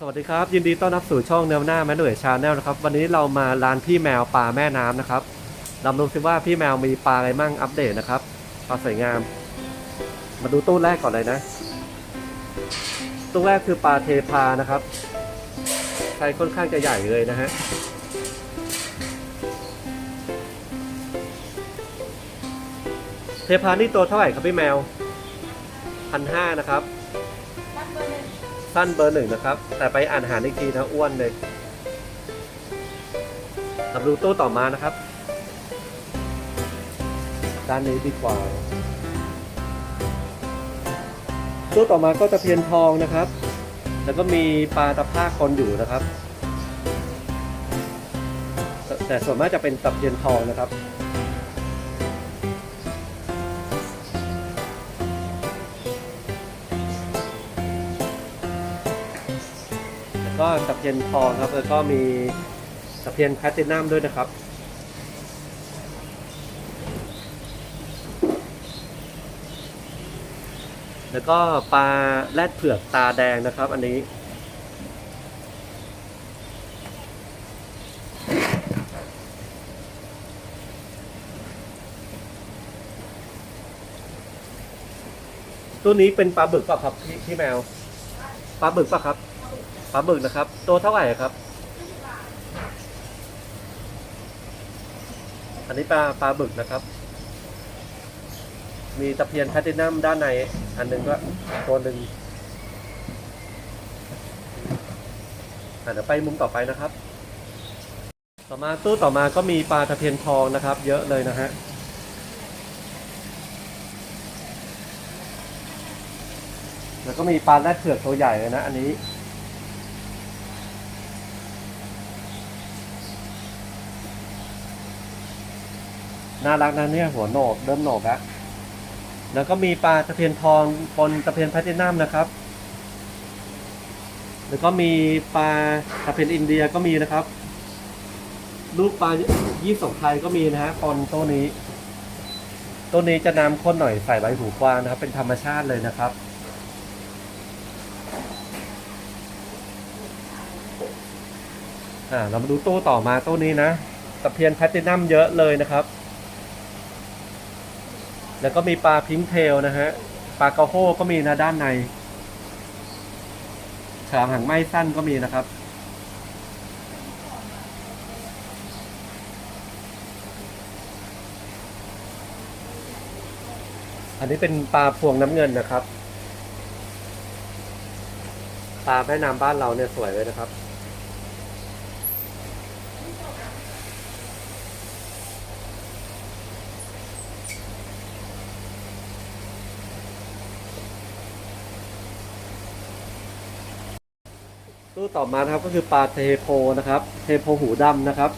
สวัสดีครับ ยินดีต้อนรับสู่ช่องแนวหน้าแม่หน่วยชาแนลนะครับ วันนี้เรามาร้านพี่แมวปลาแม่น้ำนะครับลำดูซิว่าพี่แมวมีปลาอะไรมั่งอัปเดตนะครับปลาสวยงาม มาดูตู้แรกก่อนเลยนะ ตู้แรกคือปลาเทพานะครับไซส์ค่อนข้างจะใหญ่เลยนะฮะเทพานี่ตัวเท่าไหร่ครับพี่แมวพันห้านะครับ สั้นเบอร์หนึ่งนะครับ แต่ไปอ่านหารอีกทีนะอ้วนเลยมาดูตู้ต่อมานะครับ ด้านนี้ดีกว่า ตู้ต่อมาก็ตะเพียนทองนะครับ แล้วก็มีปลาตะภาคคนอยู่นะครับ แต่แต่ส่วนมากจะเป็นตะเพียนทองนะครับ ก็ตะเพียนทองครับแล้วก็มีตะเพียนแพลตินัมด้วยนะครับ แล้วก็ปลาแรดเผือกตาแดงนะครับ อันนี้ตัวนี้เป็นปลาบึกปล่ะครับพี่พี่แมว ปลาบึกปะครับ ลาบึกนะครับ ตัวเท่าไหร่ครับ อันนี้ปลาปลาบึกนะครับ มีตะเพียนแพลตินัมด้านใน อันหนึ่งก็ตัวหนึ่งเดี๋ยวไปมุมต่อไปนะครับ ต่อมาตู้ต่อมาก็มีปลาตะเพียนทองนะครับ เยอะเลยนะฮะแล้วก็มีปลาแรดเผือกตัวใหญ่เลยนะ อันนี้ น่ารักนะเนี่ยหัวโหนกเริ่มโหนกแล้วแล้วก็มีปลาตะเพียนทองปนตะเพียนแพลตตินัมนะครับ แล้วก็มีปลาตะเพียนอินเดียก็มีนะครับ ลูกปลายี่สกไทยก็มีนะฮะปนตัวนี้ ตัวนี้จะน้ำข้นหน่อยใส่ใบหูกวางนะครับ เป็นธรรมชาติเลยนะครับอ่าเรามาดูตู้ต่อมาตู้นี้นะตะเพียนแพลตตินัมเยอะเลยนะครับ แล้วก็มีปลาพิงเทลนะฮะ ปลากระโฮก็มีนะด้านในฉลามหางไหม้สั้นก็มีนะครับ อันนี้เป็นปลาพวงน้ำเงินนะครับ ปลาแม่น้ำบ้านเราเนี่ยสวยเลยนะครับ ตู้ต่อมานะครับก็คือปลาเทโพนะครับ เทโพหูดำนะครับ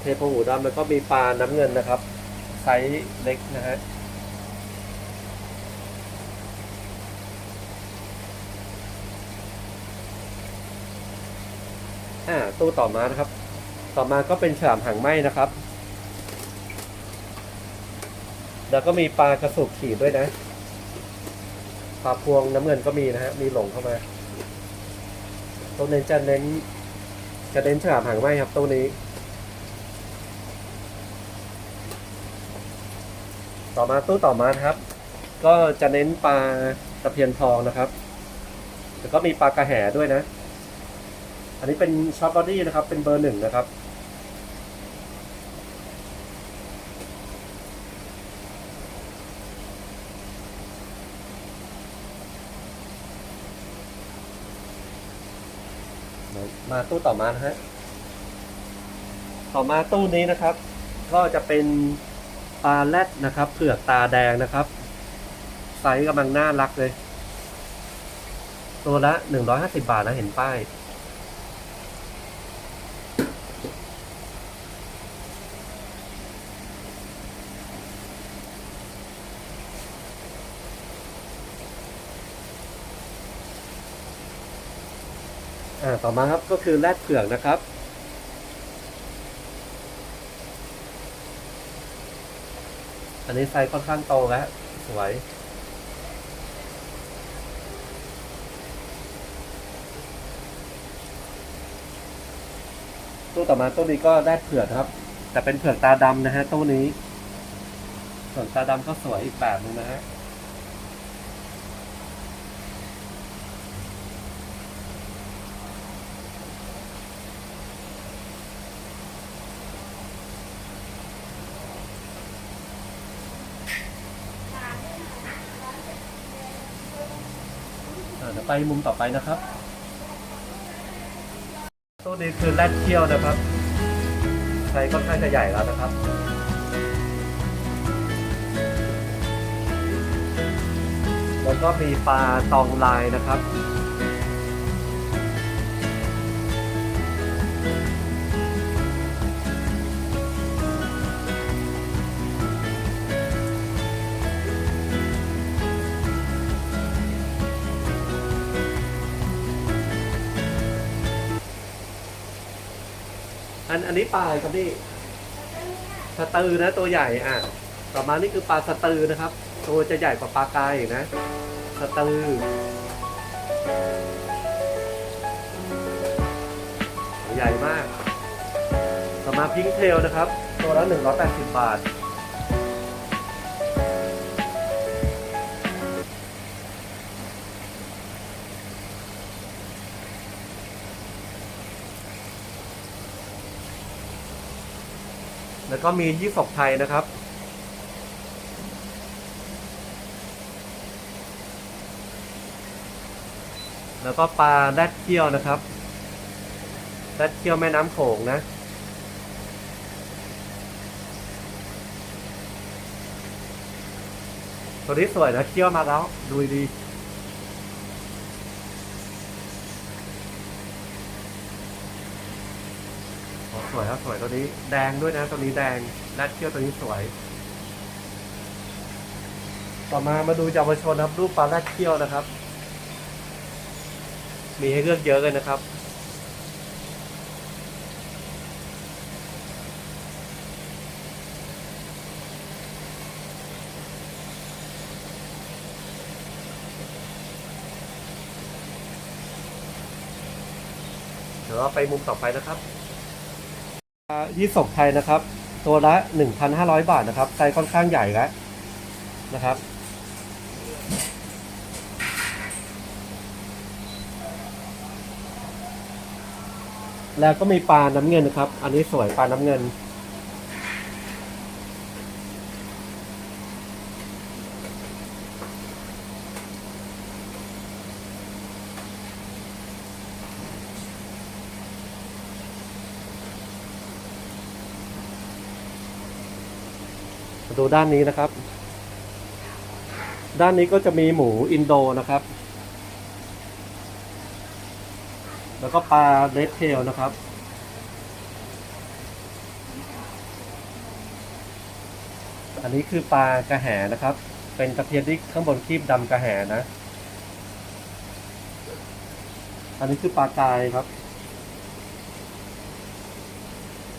เทโพหูดำแล้วก็มีปลาน้ำเงินนะครับไซส์เล็กนะฮะอ่าตู้ต่อมานะครับ ต่อมาก็เป็นฉลามหางไหมนะครับ แล้วก็มีปลากระสุกขีดด้วยนะ ปลาพวงน้ำเงินก็มีนะฮะ มีหลงเข้ามาตัวเน้นจะเน้นจะเน้นฉลามหางไหมครับตัวนี้ ต่อมาตู้ต่อมาครับ ก็จะเน้นปลาตะเพียนทองนะครับแล้วก็มีปลากระแหด้วยนะ อันนี้เป็นช็อตบอดี้นะครับ เป็นเบอร์หนึ่งนะครับ มาตู้ต่อมานะฮะ ต่อมาตู้นี้นะครับ ก็จะเป็นปลาแรดนะครับ เผือกตาแดงนะครับ ไซส์กำลังน่ารักเลย ตัวละหนึ่งร้อยห้าสิบาทนะเห็นป้าย ต่อมาครับก็คือแรดเผือกนะครับ อันนี้ไซส์ค่อนข้างโตแล้ว สวยตู้ต่อมาตู้นี้ก็แรดเผือกครับ แต่เป็นเผือกตาดำนะฮะตู้นี้ส่วนตาดำก็สวยอีกแบบนึงนะฮะ ไปมุมต่อไปนะครับตู้นี้คือแรดเคี้ยวนะครับไซส์ค่อนข้างจะใหญ่แล้วนะครับแล้วก็มีปลาตองลายนะครับ นอันนี้ปลาอะไรครับนี่สตือนะตัวใหญ่อะต่อมานี่คือปลาสตือนะครับ ตัวจะใหญ่กว่าปลากายนะสตือใหญ่มาก ต่อมาพิงเทลนะครับ ตัวละ180 บาท แล้วก็มียี่สกไทยนะครับ แล้วก็ปลาแรดเคี้ยวนะครับแรดเคี้ยวแม่น้ำโขงนะ ตัวนี้สวยนะเคี้ยวมาแล้วดูดี สวยครับสวยตัวนี้ แดงด้วยนะตัวนี้แดงแรดเคี้ยวตัวนี้สวย ต่อมามาดูเยาวชนครับรูปปลาแรดเคี้ยวนะครับ มีให้เลือกเยอะเลยนะครับเดี๋ยวเราไปมุมต่อไปนะครับ ยี่สกไทยนะครับ ตัวละ 1,500 บาทนะครับไซส์ค่อนข้างใหญ่แล้วนะครับ แล้วก็มีปลาน้ำเงินนะครับ อันนี้สวยปลาน้ำเงิน ดูด้านนี้นะครับ ด้านนี้ก็จะมีหมูอินโดนะครับ แล้วก็ปลาเรดเทลนะครับ อันนี้คือปลากระแหนะครับ เป็นตะเพียนที่ข้างบนคีบดำกระแหนะ อันนี้คือปลากายครับ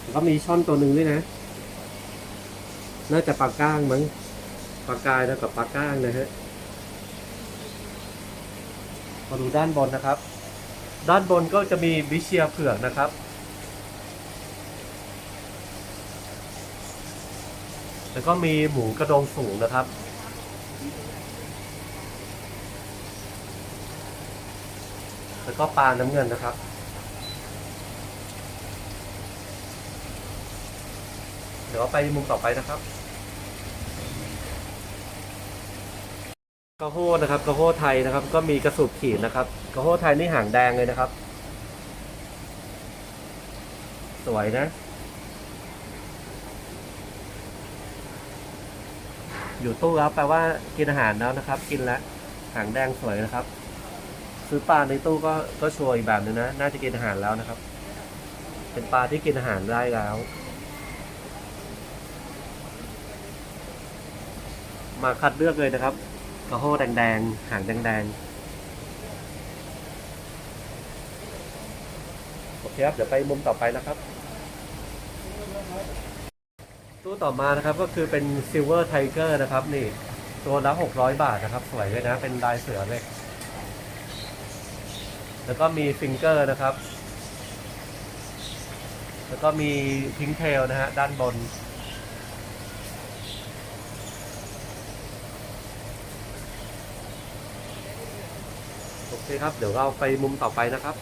แล้วก็มีช่อนตัวหนึ่งด้วยนะ น่าจะปลาก้างมั้งปลากายแล้วกับปลาก้างนะฮะมาดูด้านบนนะครับ ด้านบนก็จะมีบิเชียเผือกนะครับ แล้วก็มีหมูกระดองสูงนะครับ แล้วก็ปลาน้ำเงินนะครับเดี๋ยวไปมุมต่อไปนะครับ กระโฮนะครับกระโฮไทยนะครับ ก็มีกระสุบขีดนะครับกระโฮไทยนี่หางแดงเลยนะครับ สวยนะ อยู่ตู้แล้วแปลว่ากินอาหารแล้วนะครับ กินแล้วหางแดงสวยนะครับ ซื้อปลาในตู้ก็ก็ชัวร์อีกแบบนึงนะ น่าจะกินอาหารแล้วนะครับ เป็นปลาที่กินอาหารได้แล้วมาคัดเลือกเลยนะครับ กระโห้แดงๆ หางแดงๆ โอเคครับ เดี๋ยวไปมุมต่อไปนะครับ ตู้ต่อมานะครับก็คือเป็น Silver Tiger นะครับ นี่ ตัวละ 600 บาทนะครับ สวยเลยนะ เป็นลายเสือเลย แล้วก็มีฟิงเกอร์นะครับ แล้วก็มีพิงเทลนะฮะ ด้านบน เคครับ เดี๋ยวเราไปมุมต่อไปนะครับ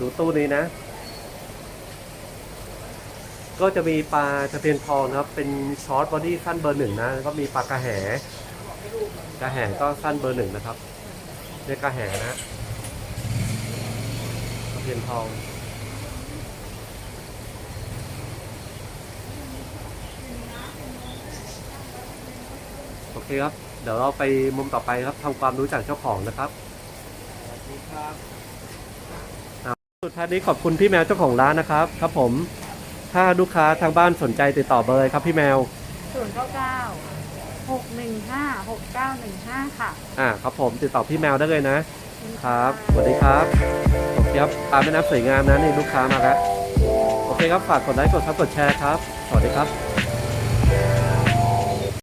ดูตู้นี้นะ ก็จะมีปลาตะเพียนทองครับ เป็นช็อตบอดี้สั้นเบอร์หนึ่งนะ แล้วก็มีปลากระแหกระแหก็สั้นเบอร์หนึ่งนะครับเรียกกระแหนะฮะตะเพียนทองโอเคครับ เดี๋ยวเราไปมุมต่อไปครับทำความรู้จักเจ้าของนะครับสวัสดีครับสุดท้ายนี้ขอบคุณพี่แมวเจ้าของร้านนะครับ ครับผม ถ้าลูกค้าทางบ้านสนใจติดต่อเบอร์เลยครับพี่แมว ศูนย์เก้าเก้าหกหนึ่งห้าหกเก้าหนึ่งห้าค่ะ อ่าครับผมติดต่อพี่แมวได้เลยนะ ครับสวัสดีครับโอเคครับปลาแม่น้ำสวยงามนะนี่ลูกค้ามาแล้ว โอเคครับ ฝากกดไลค์กดซับกดแชร์ครับ สวัสดีครับ